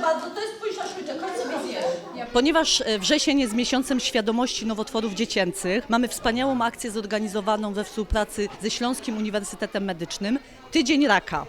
Proszę bardzo, to jest twój szaszłyczek, chodź sobie zjesz. Ponieważ e, wrzesień jest miesiącem świadomości nowotworów dziecięcych, mamy wspaniałą akcję zorganizowaną we współpracy ze Śląskim Uniwersytetem Medycznym Tydzień Raka.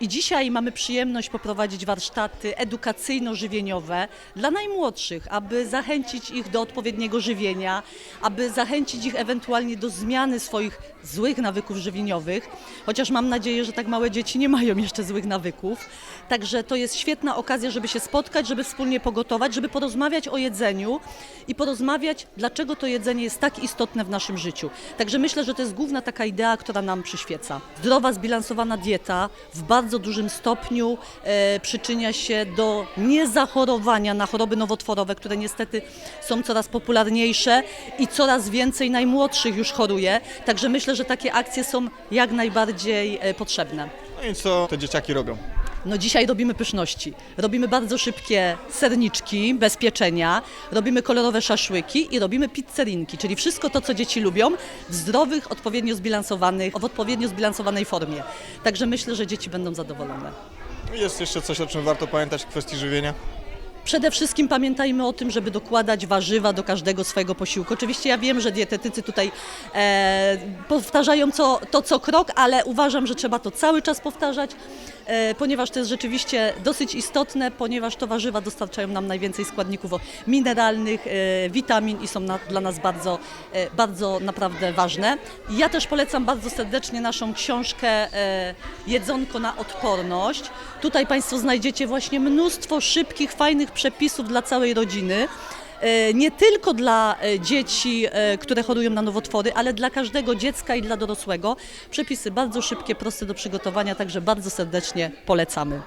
I dzisiaj mamy przyjemność poprowadzić warsztaty edukacyjno-żywieniowe dla najmłodszych, aby zachęcić ich do odpowiedniego żywienia, aby zachęcić ich ewentualnie do zmiany swoich złych nawyków żywieniowych, chociaż mam nadzieję, że tak małe dzieci nie mają jeszcze złych nawyków. Także to jest świetna okazja, żeby się spotkać, żeby wspólnie pogotować, żeby porozmawiać o jedzeniu i porozmawiać, dlaczego to jedzenie jest tak istotne w naszym życiu. Także myślę, że to jest główna taka idea, która nam przyświeca. Zdrowa, zbilansowana dieta w bardzo dużym stopniu e, przyczynia się do niezachorowania na choroby nowotworowe, które niestety są coraz popularniejsze i coraz więcej najmłodszych już choruje. Także myślę, że takie akcje są jak najbardziej e, potrzebne. No i co te dzieciaki robią? No dzisiaj robimy pyszności. Robimy bardzo szybkie serniczki bez pieczenia, robimy kolorowe szaszłyki i robimy pizzerinki, czyli wszystko to, co dzieci lubią w zdrowych, odpowiednio zbilansowanych, w odpowiednio zbilansowanej formie. Także myślę, że dzieci będą zadowolone. Jest jeszcze coś, o czym warto pamiętać w kwestii żywienia? Przede wszystkim pamiętajmy o tym, żeby dokładać warzywa do każdego swojego posiłku. Oczywiście ja wiem, że dietetycy tutaj e, powtarzają co, to co krok, ale uważam, że trzeba to cały czas powtarzać, e, ponieważ to jest rzeczywiście dosyć istotne, ponieważ to warzywa dostarczają nam najwięcej składników mineralnych, e, witamin i są na, dla nas bardzo, e, bardzo naprawdę ważne. Ja też polecam bardzo serdecznie naszą książkę e, Jedzonko na odporność. Tutaj Państwo znajdziecie właśnie mnóstwo szybkich, fajnych przepisów dla całej rodziny. E, Nie tylko dla e, dzieci, e, które chorują na nowotwory, ale dla każdego dziecka i dla dorosłego. Przepisy bardzo szybkie, proste do przygotowania, także bardzo serdecznie polecamy.